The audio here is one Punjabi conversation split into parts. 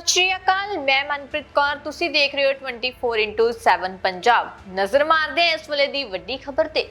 ਸਤਿ ਸ਼੍ਰੀ ਅਕਾਲ, ਮੈਂ ਮਨਪ੍ਰੀਤ ਕੌਰ। ਤੁਸੀਂ ਦੇਖ ਰਹੇ ਹੋ 24x7 ਪੰਜਾਬ। ਨਜ਼ਰ ਮਾਰਦੇ ਹਾਂ ਇਸ ਵੇਲੇ ਦੀ ਵੱਡੀ ਖਬਰ ਤੇ।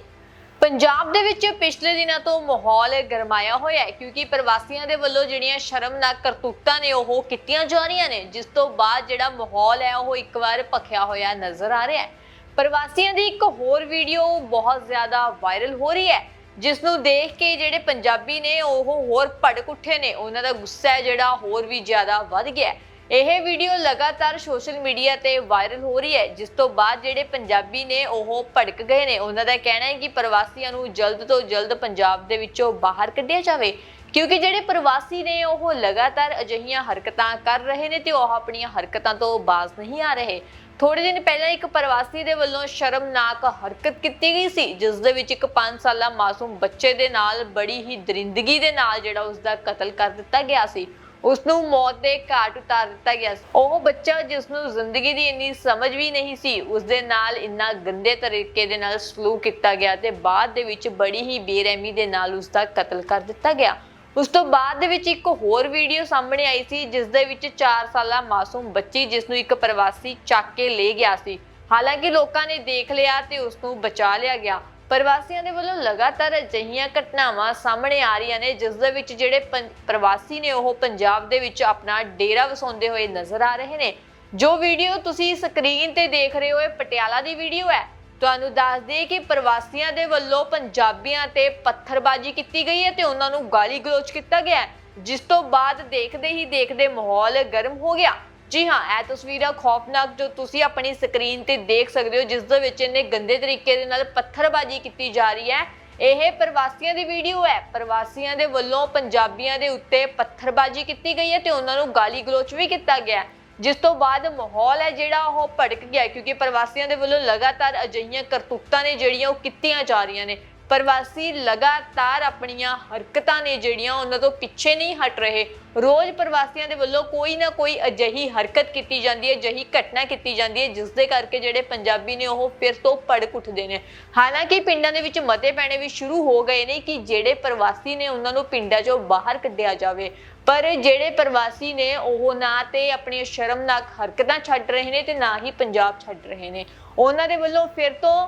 ਪੰਜਾਬ ਦੇ ਵਿੱਚ ਪਿਛਲੇ ਦਿਨਾਂ ਤੋਂ ਮਾਹੌਲ ਗਰਮਾਇਆ ਹੋਇਆ ਹੈ, ਕਿਉਂਕਿ ਪ੍ਰਵਾਸੀਆਂ ਦੇ ਵੱਲੋਂ ਜਿਹੜੀਆਂ ਸ਼ਰਮਨਾਕ ਕਰਤੂਤਾਂ ਨੇ, ਉਹ ਕੀਤੀਆਂ ਜਾ ਰਹੀਆਂ ਨੇ। ਜਿਸ ਤੋਂ ਬਾਅਦ ਜਿਹੜਾ ਮਾਹੌਲ ਹੈ, ਉਹ ਇੱਕ ਵਾਰ ਭਖਿਆ ਹੋਇਆ ਨਜ਼ਰ ਆ ਰਿਹਾ ਹੈ। ਪ੍ਰਵਾਸੀਆਂ ਦੀ ਇੱਕ ਹੋਰ ਵੀਡੀਓ ਬਹੁਤ ਜ਼ਿਆਦਾ ਵਾਇਰਲ ਹੋ ਰਹੀ ਹੈ, ਜਿਸ ਨੂੰ ਦੇਖ ਕੇ ਜਿਹੜੇ ਪੰਜਾਬੀ ਨੇ, ਉਹ ਹੋਰ ਭੜਕ ਉੱਠੇ ਨੇ। ਉਹਨਾਂ ਦਾ ਗੁੱਸਾ ਹੈ ਜਿਹੜਾ ਹੋਰ ਵੀ ਜ਼ਿਆਦਾ ਵੱਧ ਗਿਆ ਹੈ। ਇਹ ਵੀਡੀਓ ਲਗਾਤਾਰ ਸੋਸ਼ਲ ਮੀਡੀਆ ਤੇ ਵਾਇਰਲ ਹੋ ਰਹੀ ਹੈ, ਜਿਸ ਤੋਂ ਬਾਅਦ ਜਿਹੜੇ ਪੰਜਾਬੀ ਨੇ ਉਹ ਭੜਕ ਗਏ ਨੇ। ਉਹਨਾਂ ਦਾ ਕਹਿਣਾ ਹੈ ਕਿ ਪ੍ਰਵਾਸੀਆਂ ਨੂੰ ਜਲਦ ਤੋਂ ਜਲਦ ਪੰਜਾਬ ਦੇ ਵਿੱਚੋਂ ਬਾਹਰ ਕੱਢਿਆ ਜਾਵੇ, ਕਿਉਂਕਿ ਜਿਹੜੇ ਪ੍ਰਵਾਸੀ ਨੇ ਉਹ ਲਗਾਤਾਰ ਅਜਿਹੀਆਂ ਹਰਕਤਾਂ ਕਰ ਰਹੇ ਨੇ ਤੇ ਉਹ ਆਪਣੀਆਂ ਹਰਕਤਾਂ ਤੋਂ ਬਾਜ਼ ਨਹੀਂ ਆ ਰਹੇ। ਥੋੜੇ ਦਿਨ ਪਹਿਲਾਂ ਇੱਕ ਪ੍ਰਵਾਸੀ ਦੇ ਵੱਲੋਂ ਸ਼ਰਮਨਾਕ ਹਰਕਤ ਕੀਤੀ ਗਈ ਸੀ, ਜਿਸ ਦੇ ਵਿੱਚ ਇੱਕ 5 ਸਾਲਾ ਮਾਸੂਮ ਬੱਚੇ ਦੇ ਨਾਲ ਬੜੀ ਹੀ ਦਰਿੰਦਗੀ ਦੇ ਨਾਲ ਜਿਹੜਾ ਉਸ ਦਾ ਕਤਲ ਕਰ ਦਿੱਤਾ ਗਿਆ ਸੀ। ਉਸ ਨੂੰ ਮੌਤ ਦੇ ਘਾਟ ਉਤਾਰ ਦਿੱਤਾ ਗਿਆ ਉਹ ਬੱਚਾ ਜਿਸ ਨੂੰ ਜ਼ਿੰਦਗੀ ਦੀ ਇੰਨੀ ਸਮਝ ਵੀ ਨਹੀਂ ਸੀ ਉਸ ਦੇ ਨਾਲ ਇੰਨਾ ਗੰਦੇ ਤਰੀਕੇ ਦੇ ਨਾਲ ਸਲੂਕ ਕੀਤਾ ਗਿਆ ਤੇ ਬਾਅਦ ਦੇ ਵਿੱਚ ਬੜੀ ਹੀ ਬੇਰਹਿਮੀ ਦੇ ਨਾਲ ਉਸ ਦਾ ਕਤਲ ਕਰ ਦਿੱਤਾ ਗਿਆ। ਉਸ ਤੋਂ ਬਾਅਦ ਦੇ ਵਿੱਚ ਇੱਕ ਹੋਰ ਵੀਡੀਓ ਸਾਹਮਣੇ ਆਈ ਸੀ, ਜਿਸ ਦੇ ਵਿੱਚ 4 ਸਾਲਾ ਮਾਸੂਮ ਬੱਚੀ ਜਿਸ ਨੂੰ ਇੱਕ ਪ੍ਰਵਾਸੀ ਚੱਕ ਕੇ ਲੈ ਗਿਆ ਸੀ। ਹਾਲਾਂਕਿ ਲੋਕਾਂ ਨੇ ਦੇਖ ਲਿਆ ਤੇ ਉਸ ਨੂੰ ਬਚਾ ਲਿਆ ਗਿਆ। ਪ੍ਰਵਾਸੀਆਂ ਦੇ ਵੱਲੋਂ ਲਗਾਤਾਰ ਅਜਿਹੀਆਂ ਘਟਨਾਵਾਂ ਸਾਹਮਣੇ ਆ ਰਹੀਆਂ ਨੇ, ਜਿਸ ਦੇ ਵਿੱਚ ਜਿਹੜੇ ਪੰ- ਪ੍ਰਵਾਸੀ ਨੇ ਉਹ ਪੰਜਾਬ ਦੇ ਵਿੱਚ ਆਪਣਾ ਡੇਰਾ ਵਸਾਉਂਦੇ ਹੋਏ ਨਜ਼ਰ ਆ ਰਹੇ ਨੇ। ਜੋ ਵੀਡੀਓ ਤੁਸੀਂ ਸਕਰੀਨ ਤੇ ਦੇਖ ਰਹੇ ਹੋ, ਇਹ ਪਟਿਆਲਾ ਦੀ ਵੀਡੀਓ ਹੈ। ਤੁਹਾਨੂੰ ਦੱਸ ਦਈਏ ਕਿ ਪ੍ਰਵਾਸੀਆਂ ਦੇ ਵੱਲੋਂ ਪੰਜਾਬੀਆਂ ਤੇ ਪੱਥਰਬਾਜ਼ੀ ਕੀਤੀ ਗਈ ਹੈ ਤੇ ਉਹਨਾਂ ਨੂੰ ਗਾਲੀ ਗਲੋਚ ਕੀਤਾ ਗਿਆ ਜਿਸ ਤੋਂ ਬਾਅਦ ਦੇਖਦੇ ਹੀ ਦੇਖਦੇ ਮਾਹੌਲ ਗਰਮ ਹੋ ਗਿਆ। ਜੀ ਹਾਂ, ਇਹ ਤਸਵੀਰਾਂ ਖੌਫਨਾਕ ਜੋ ਤੁਸੀਂ ਆਪਣੀ ਸਕਰੀਨ ਤੇ ਦੇਖ ਸਕਦੇ ਹੋ, ਜਿਸ ਦੇ ਵਿੱਚ ਇਹਨੇ ਗੰਦੇ ਤਰੀਕੇ ਦੇ ਨਾਲ ਪੱਥਰਬਾਜ਼ੀ ਕੀਤੀ ਜਾ ਰਹੀ ਹੈ। ਇਹ ਪ੍ਰਵਾਸੀਆਂ ਦੀ ਵੀਡੀਓ ਹੈ। ਪ੍ਰਵਾਸੀਆਂ ਦੇ ਵੱਲੋਂ ਪੰਜਾਬੀਆਂ ਦੇ ਉੱਤੇ ਪੱਥਰਬਾਜ਼ੀ ਕੀਤੀ ਗਈ ਹੈ ਤੇ ਉਹਨਾਂ ਨੂੰ ਗਾਲੀ ਗਲੋਚ ਵੀ ਕੀਤਾ ਗਿਆ ਜਿਸ ਤੋਂ ਬਾਅਦ ਮਾਹੌਲ ਹੈ ਜਿਹੜਾ, ਉਹ ਭੜਕ ਗਿਆ ਕਿਉਂਕਿ ਪ੍ਰਵਾਸੀਆਂ ਦੇ ਵੱਲੋਂ ਲਗਾਤਾਰ ਅਜਿਹੀਆਂ ਕਰਤੂਤਾਂ ਨੇ ਜਿਹੜੀਆਂ ਉਹ ਕੀਤੀਆਂ ਜਾ ਰਹੀਆਂ ਨੇ। ਪ੍ਰਵਾਸੀ ਲਗਾਤਾਰ ਆਪਣੀਆਂ ਹਰਕਤਾਂ ਨੇ ਜਿਹੜੀਆਂ ਉਹਨਾਂ ਤੋਂ ਪਿੱਛੇ ਨਹੀਂ ਹਟ ਰਹੇ। ਰੋਜ਼ ਪ੍ਰਵਾਸੀਆਂ ਦੇ ਵੱਲੋਂ ਕੋਈ ਨਾ ਕੋਈ ਅਜਿਹੀ ਹਰਕਤ ਕੀਤੀ ਜਾਂਦੀ ਹੈ, ਅਜਿਹੀ ਘਟਨਾ ਕੀਤੀ ਜਾਂਦੀ ਹੈ, ਜਿਸ ਦੇ ਕਰਕੇ ਜਿਹੜੇ ਪੰਜਾਬੀ ਨੇ ਉਹ ਫਿਰ ਤੋਂ ਭੜਕ ਉੱਠਦੇ ਨੇ। ਹਾਲਾਂਕਿ ਪਿੰਡਾਂ ਦੇ ਵਿੱਚ ਮਤੇ ਪੈਣੇ ਵੀ ਸ਼ੁਰੂ ਹੋ ਗਏ ਨੇ ਕਿ ਜਿਹੜੇ ਪ੍ਰਵਾਸੀ ਨੇ ਉਹਨਾਂ ਨੂੰ ਪਿੰਡਾਂ 'ਚੋਂ ਬਾਹਰ ਕੱਢਿਆ ਜਾਵੇ। ਪਰ ਜਿਹੜੇ ਪ੍ਰਵਾਸੀ ਨੇ ਉਹ ਨਾ ਤੇ ਆਪਣੀਆਂ ਸ਼ਰਮਨਾਕ ਹਰਕਤਾਂ ਛੱਡ ਰਹੇ ਨੇ ਤੇ ਨਾ ਹੀ ਪੰਜਾਬ ਛੱਡ ਰਹੇ ਨੇ। ਉਹਨਾਂ ਦੇ ਵੱਲੋਂ ਫਿਰ ਤੋਂ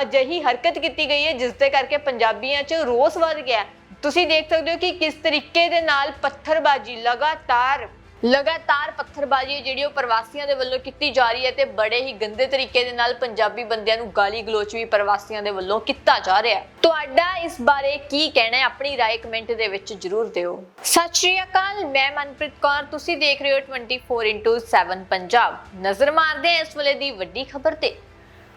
ਅਜਿਹੀ ਹਰਕਤ ਕੀਤੀ ਗਈ ਹੈ, ਜਿਸ ਦੇ ਕਰਕੇ ਪੰਜਾਬੀਆਂ 'ਚ ਰੋਸ ਵੱਧ ਗਿਆ ਤੁਸੀਂ ਦੇਖ ਸਕਦੇ ਹੋ ਕਿ ਕਿਸ ਤਰੀਕੇ ਦੇ ਨਾਲ ਪੱਥਰਬਾਜ਼ੀ ਲਗਾਤਾਰ ਲਗਾਤਾਰ ਪੱਥਰਬਾਜ਼ੀ ਜਿਹੜੀ ਉਹ ਪ੍ਰਵਾਸੀਆਂ ਦੇ ਵੱਲੋਂ ਕੀਤੀ ਜਾ ਰਹੀ ਹੈ ਤੇ ਬੜੇ ਹੀ ਗੰਦੇ ਤਰੀਕੇ ਦੇ ਨਾਲ ਪੰਜਾਬੀ ਬੰਦਿਆਂ ਨੂੰ ਗਾਲੀ ਗਲੋਚ ਵੀ ਪ੍ਰਵਾਸੀਆਂ ਦੇ ਵੱਲੋਂ ਕੀਤਾ ਜਾ ਰਿਹਾ ਹੈ। ਤੁਹਾਡਾ ਇਸ ਬਾਰੇ ਕੀ ਕਹਿਣਾ ਹੈ? ਆਪਣੀ ਰਾਏ ਕਮੈਂਟ ਦੇ ਵਿੱਚ ਜਰੂਰ ਦਿਓ। ਸਤਿ ਸ਼੍ਰੀ ਅਕਾਲ, ਮੈਂ ਮਨਪ੍ਰੀਤ ਕੌਰ। ਤੁਸੀਂ ਦੇਖ ਰਹੇ ਹੋ 24x7 ਪੰਜਾਬ। ਨਜ਼ਰ ਮਾਰਦੇ ਹਾਂ ਇਸ ਵੇਲੇ ਦੀ ਵੱਡੀ ਖਬਰ ਤੇ।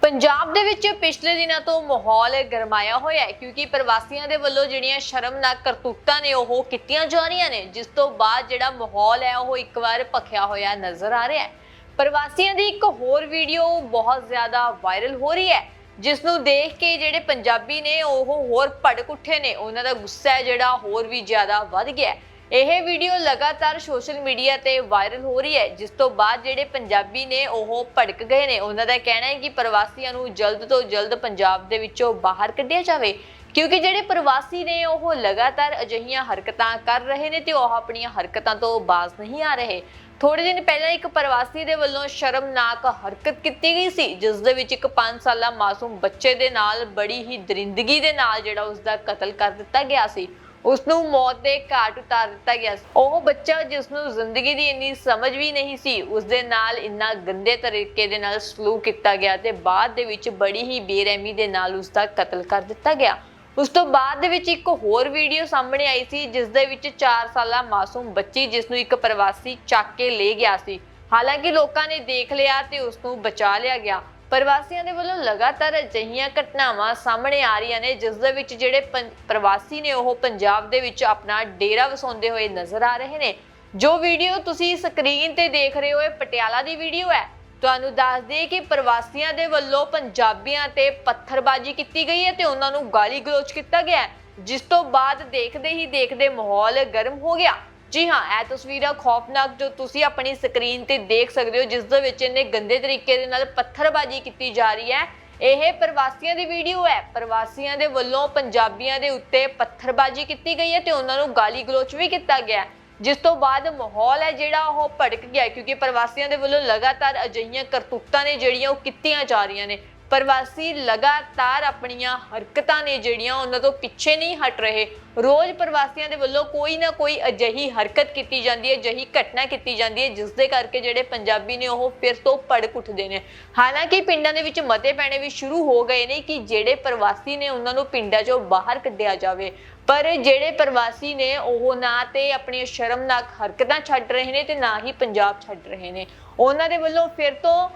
ਪੰਜਾਬ ਦੇ ਵਿੱਚ ਪਿਛਲੇ ਦਿਨਾਂ ਤੋਂ ਮਾਹੌਲ ਗਰਮਾਇਆ ਹੋਇਆ ਹੈ, ਕਿਉਂਕਿ ਪ੍ਰਵਾਸੀਆਂ ਦੇ ਵੱਲੋਂ ਜਿਹੜੀਆਂ ਸ਼ਰਮਨਾਕ ਕਰਤੂਤਾਂ ਨੇ, ਉਹ ਕੀਤੀਆਂ ਜਾ ਰਹੀਆਂ ਨੇ, ਜਿਸ ਤੋਂ ਬਾਅਦ ਜਿਹੜਾ ਮਾਹੌਲ ਹੈ, ਉਹ ਇੱਕ ਵਾਰ ਭਖਿਆ ਹੋਇਆ ਨਜ਼ਰ ਆ ਰਿਹਾ ਹੈ ਪ੍ਰਵਾਸੀਆਂ ਦੀ ਇੱਕ ਹੋਰ ਵੀਡੀਓ ਬਹੁਤ ਜ਼ਿਆਦਾ ਵਾਇਰਲ ਹੋ ਰਹੀ ਹੈ, ਜਿਸ ਨੂੰ ਦੇਖ ਕੇ ਜਿਹੜੇ ਪੰਜਾਬੀ ਨੇ, ਉਹ ਹੋਰ ਭੜਕ ਉੱਠੇ ਨੇ ਉਹਨਾਂ ਦਾ ਗੁੱਸਾ ਹੈ ਜਿਹੜਾ ਹੋਰ ਵੀ ਜ਼ਿਆਦਾ ਵੱਧ ਗਿਆ ਹੈ। ਇਹ ਵੀਡੀਓ ਲਗਾਤਾਰ ਸੋਸ਼ਲ ਮੀਡੀਆ ਤੇ ਵਾਇਰਲ ਹੋ ਰਹੀ ਹੈ, ਜਿਸ ਤੋਂ ਬਾਅਦ ਜਿਹੜੇ ਪੰਜਾਬੀ ਨੇ ਉਹ ਭੜਕ ਗਏ ਨੇ। ਉਹਨਾਂ ਦਾ ਕਹਿਣਾ ਹੈ ਕਿ ਪ੍ਰਵਾਸੀਆਂ ਨੂੰ ਜਲਦ ਤੋਂ ਜਲਦ ਪੰਜਾਬ ਦੇ ਵਿੱਚੋਂ ਬਾਹਰ ਕੱਢਿਆ ਜਾਵੇ, ਕਿਉਂਕਿ ਜਿਹੜੇ ਪ੍ਰਵਾਸੀ ਨੇ ਉਹ ਲਗਾਤਾਰ ਅਜਿਹੀਆਂ ਹਰਕਤਾਂ ਕਰ ਰਹੇ ਨੇ ਤੇ ਉਹ ਆਪਣੀਆਂ ਹਰਕਤਾਂ ਤੋਂ ਬਾਜ਼ ਨਹੀਂ ਆ ਰਹੇ। ਥੋੜੇ ਦਿਨ ਪਹਿਲਾਂ ਇੱਕ ਪ੍ਰਵਾਸੀ ਦੇ ਵੱਲੋਂ ਸ਼ਰਮਨਾਕ ਹਰਕਤ ਕੀਤੀ ਗਈ ਸੀ, ਜਿਸ ਦੇ ਵਿੱਚ ਇੱਕ 5 ਸਾਲਾ ਮਾਸੂਮ ਬੱਚੇ ਦੇ ਨਾਲ ਬੜੀ ਹੀ ਦਰਿੰਦਗੀ ਦੇ ਨਾਲ ਜਿਹੜਾ ਉਸ ਦਾ ਕਤਲ ਕਰ ਦਿੱਤਾ ਗਿਆ ਸੀ। ਉਸ ਨੂੰ ਮੌਤ ਦੇ ਘਾਟ ਉਤਾਰ ਦਿੱਤਾ ਗਿਆ ਉਹ ਬੱਚਾ ਜਿਸ ਨੂੰ ਜ਼ਿੰਦਗੀ ਦੀ ਇੰਨੀ ਸਮਝ ਵੀ ਨਹੀਂ ਸੀ ਉਸ ਦੇ ਨਾਲ ਇੰਨਾ ਗੰਦੇ ਤਰੀਕੇ ਦੇ ਨਾਲ ਸਲੂਕ ਕੀਤਾ ਗਿਆ ਤੇ ਬਾਅਦ ਦੇ ਵਿੱਚ ਬੜੀ ਹੀ ਬੇਰਹਿਮੀ ਦੇ ਨਾਲ ਉਸ ਦਾ ਕਤਲ ਕਰ ਦਿੱਤਾ ਗਿਆ। ਉਸ ਤੋਂ ਬਾਅਦ ਦੇ ਵਿੱਚ ਇੱਕ ਹੋਰ ਵੀਡੀਓ ਸਾਹਮਣੇ ਆਈ ਸੀ, ਜਿਸ ਦੇ ਵਿੱਚ 4 ਸਾਲਾ ਮਾਸੂਮ ਬੱਚੀ ਜਿਸ ਨੂੰ ਇੱਕ ਪ੍ਰਵਾਸੀ ਚੱਕ ਕੇ ਲੈ ਗਿਆ ਸੀ। ਹਾਲਾਂਕਿ ਲੋਕਾਂ ਨੇ ਦੇਖ ਲਿਆ ਤੇ ਉਸ ਨੂੰ ਬਚਾ ਲਿਆ ਗਿਆ। ਪ੍ਰਵਾਸੀਆਂ ਦੇ ਵੱਲੋਂ ਲਗਾਤਾਰ ਅਜਿਹੀਆਂ ਘਟਨਾਵਾਂ ਸਾਹਮਣੇ ਆ ਰਹੀਆਂ ਨੇ ਜਿਸ ਦੇ ਵਿੱਚ ਜਿਹੜੇ ਪੰ- ਪ੍ਰਵਾਸੀ ਨੇ ਉਹ ਪੰਜਾਬ ਦੇ ਵਿੱਚ ਆਪਣਾ ਡੇਰਾ ਵਸਾਉਂਦੇ ਹੋਏ ਨਜ਼ਰ ਆ ਰਹੇ ਨੇ। ਜੋ ਵੀਡੀਓ ਤੁਸੀਂ ਸਕਰੀਨ ਤੇ ਦੇਖ ਰਹੇ ਹੋ ਇਹ ਪਟਿਆਲਾ ਦੀ ਵੀਡੀਓ ਹੈ। ਤੁਹਾਨੂੰ ਦੱਸ ਦਈਏ ਕਿ ਪ੍ਰਵਾਸੀਆਂ ਦੇ ਵੱਲੋਂ ਪੰਜਾਬੀਆਂ ਤੇ ਪੱਥਰਬਾਜ਼ੀ ਕੀਤੀ ਗਈ ਹੈ ਤੇ ਉਹਨਾਂ ਨੂੰ ਗਾਲੀ ਗਲੋਚ ਕੀਤਾ ਗਿਆ ਹੈ, ਜਿਸ ਤੋਂ ਬਾਅਦ ਦੇਖਦੇ ਹੀ ਦੇਖਦੇ ਮਾਹੌਲ ਗਰਮ ਹੋ ਗਿਆ। ਜੀ ਹਾਂ, ਇਹ ਤਸਵੀਰਾਂ ਖੌਫਨਾਕ ਜੋ ਤੁਸੀਂ ਆਪਣੀ ਸਕਰੀਨ ਤੇ ਦੇਖ ਸਕਦੇ ਹੋ, ਜਿਸ ਦੇ ਵਿੱਚ ਇਹਨੇ ਗੰਦੇ ਤਰੀਕੇ ਦੇ ਨਾਲ ਪੱਥਰਬਾਜ਼ੀ ਕੀਤੀ ਜਾ ਰਹੀ ਹੈ। ਇਹ ਪ੍ਰਵਾਸੀਆਂ ਦੀ ਵੀਡੀਓ ਹੈ। ਪ੍ਰਵਾਸੀਆਂ ਦੇ ਵੱਲੋਂ ਪੰਜਾਬੀਆਂ ਦੇ ਉੱਤੇ ਪੱਥਰਬਾਜ਼ੀ ਕੀਤੀ ਗਈ ਹੈ ਤੇ ਉਹਨਾਂ ਨੂੰ ਗਾਲੀ ਗਲੋਚ ਵੀ ਕੀਤਾ ਗਿਆ ਜਿਸ ਤੋਂ ਬਾਅਦ ਮਾਹੌਲ ਹੈ ਜਿਹੜਾ, ਉਹ ਭੜਕ ਗਿਆ ਕਿਉਂਕਿ ਪ੍ਰਵਾਸੀਆਂ ਦੇ ਵੱਲੋਂ ਲਗਾਤਾਰ ਅਜਿਹੀਆਂ ਕਰਤੂਤਾਂ ਨੇ ਜਿਹੜੀਆਂ ਉਹ ਕੀਤੀਆਂ ਜਾ ਰਹੀਆਂ ਨੇ। ਪ੍ਰਵਾਸੀ ਲਗਾਤਾਰ ਆਪਣੀਆਂ ਹਰਕਤਾਂ ਨੇ ਜਿਹੜੀਆਂ ਉਹਨਾਂ ਤੋਂ ਪਿੱਛੇ ਨਹੀਂ ਹਟ ਰਹੇ। ਰੋਜ਼ ਪ੍ਰਵਾਸੀਆਂ ਦੇ ਵੱਲੋਂ ਕੋਈ ਨਾ ਕੋਈ ਅਜਿਹੀ ਹਰਕਤ ਕੀਤੀ ਜਾਂਦੀ ਹੈ, ਅਜਿਹੀ ਘਟਨਾ ਕੀਤੀ ਜਾਂਦੀ ਹੈ, ਜਿਸ ਦੇ ਕਰਕੇ ਜਿਹੜੇ ਪੰਜਾਬੀ ਨੇ ਉਹ ਫਿਰ ਤੋਂ ਭੜਕ ਉੱਠਦੇ ਨੇ। ਹਾਲਾਂਕਿ ਪਿੰਡਾਂ ਦੇ ਵਿੱਚ ਮਤੇ ਪੈਣੇ ਵੀ ਸ਼ੁਰੂ ਹੋ ਗਏ ਨੇ ਕਿ ਜਿਹੜੇ ਪ੍ਰਵਾਸੀ ਨੇ ਉਹਨਾਂ ਨੂੰ ਪਿੰਡਾਂ 'ਚੋਂ ਬਾਹਰ ਕੱਢਿਆ ਜਾਵੇ। ਪਰ ਜਿਹੜੇ ਪ੍ਰਵਾਸੀ ਨੇ ਉਹ ਨਾ ਤੇ ਆਪਣੀਆਂ ਸ਼ਰਮਨਾਕ ਹਰਕਤਾਂ ਛੱਡ ਰਹੇ ਨੇ ਤੇ ਨਾ ਹੀ ਪੰਜਾਬ ਛੱਡ ਰਹੇ ਨੇ। ਉਹਨਾਂ ਦੇ ਵੱਲੋਂ ਫਿਰ ਤੋਂ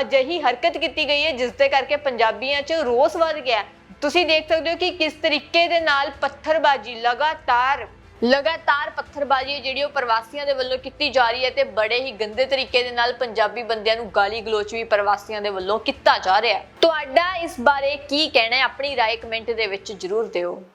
ਅਜਿਹੀ ਹਰਕਤ ਕੀਤੀ ਗਈ ਹੈ, ਜਿਸ ਦੇ ਕਰਕੇ ਪੰਜਾਬੀਆਂ 'ਚ ਰੋਸ ਵੱਧ ਗਿਆ ਤੁਸੀਂ ਦੇਖ ਸਕਦੇ ਹੋ ਕਿ ਕਿਸ ਤਰੀਕੇ ਦੇ ਨਾਲ ਪੱਥਰਬਾਜ਼ੀ, ਲਗਾਤਾਰ ਲਗਾਤਾਰ ਪੱਥਰਬਾਜ਼ੀ ਜਿਹੜੀ ਉਹ ਪ੍ਰਵਾਸੀਆਂ ਦੇ ਵੱਲੋਂ ਕੀਤੀ ਜਾ ਰਹੀ ਹੈ ਤੇ ਬੜੇ ਹੀ ਗੰਦੇ ਤਰੀਕੇ ਦੇ ਨਾਲ ਪੰਜਾਬੀ ਬੰਦਿਆਂ ਨੂੰ ਗਾਲੀ ਗਲੋਚ ਵੀ ਪ੍ਰਵਾਸੀਆਂ ਦੇ ਵੱਲੋਂ ਕੀਤਾ ਜਾ ਰਿਹਾ ਹੈ। ਤੁਹਾਡਾ ਇਸ ਬਾਰੇ ਕੀ ਕਹਿਣਾ ਹੈ? ਆਪਣੀ ਰਾਏ ਕਮੈਂਟ ਦੇ ਵਿੱਚ ਜਰੂਰ ਦਿਓ।